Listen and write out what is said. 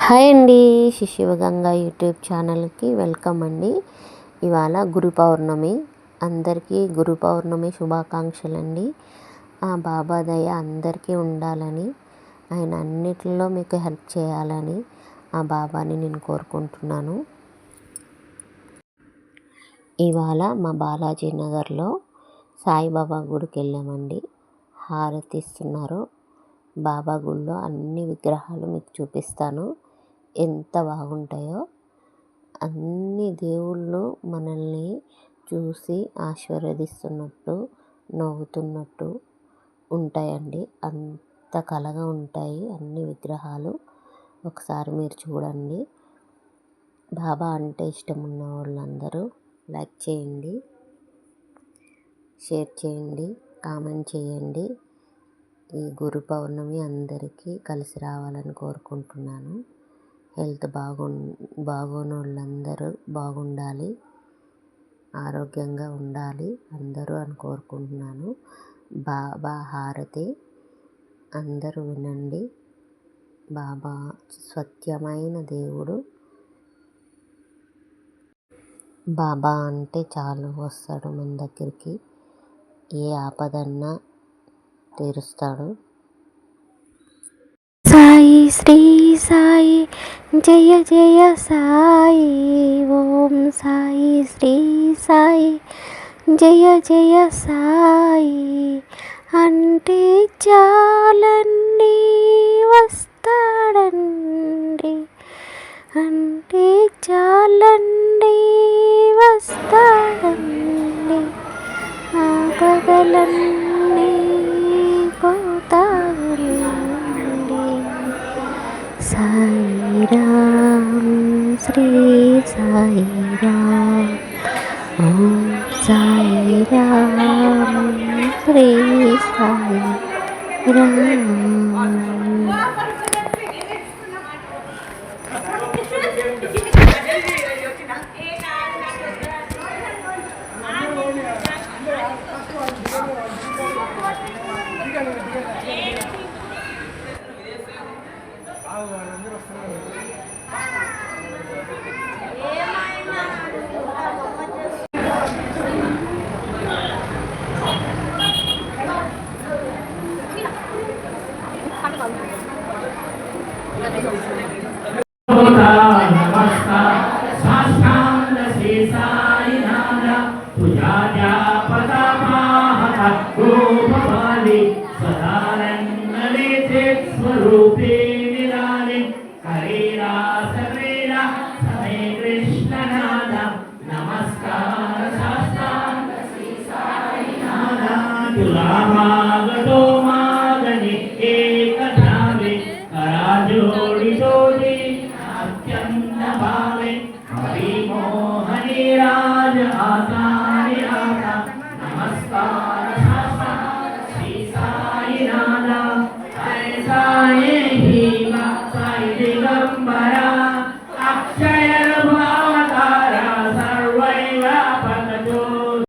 Hi అండి శిశివగంగా YouTube ఛానల్కి welcome అండి. ఇవాళ గురు పౌర్ణమి. అందరికీ గురు పౌర్ణమి శుభాకాంక్షలు అండి ఆ బాబా దయ అందరికీ ఉండాలని ఆయన అన్నిటిలో మీకు హెల్ప్ చేయాలని ఆ బాబాని నేను కోరుకుంటున్నాను. ఇవాళ మా బాలాజీ నగర్లో సాయిబాబా గుడికి వెళ్ళామండి. హారతి ఇస్తున్నారు. బాబా గుళ్ళో అన్ని విగ్రహాలు మీకు చూపిస్తాను. ఎంత బాగుంటాయో అన్ని దేవుళ్ళు మనల్ని చూసి ఆశీర్వదిస్తున్నట్టు నవ్వుతున్నట్టు ఉంటాయండి. అంత కలగా ఉంటాయి అన్ని విగ్రహాలు. ఒకసారి మీరు చూడండి. బాబా అంటే ఇష్టం ఉన్న వాళ్ళందరూ లైక్ చేయండి షేర్ చేయండి కామెంట్ చేయండి. ఈ గురు పౌర్ణమి అందరికీ కలిసి రావాలని కోరుకుంటున్నాను. హెల్త్ బాగు బాగోని వాళ్ళందరూ బాగుండాలి. ఆరోగ్యంగా ఉండాలి అందరూ అని కోరుకుంటున్నాను. బాబా హారతి. అందరూ వినండి. బాబా సత్యమైన దేవుడు. బాబా అంటే చాలు వస్తాడు మన దగ్గరికి. ఏ ఆపదన్నా తీరుస్తాడు. సాయి శ్రీ సాయి జయ జయ సాయి ఓం సాయి శ్రీ సాయి జయ జయ సాయి. అంటే చాలని శరణాగతి సాయిరాం ఓం సాయిరాం శ్రీ సాయి అందరూ వస్తున్నారు पूजा अत्यंत भावे हरि मोहनी राज आचार्य आता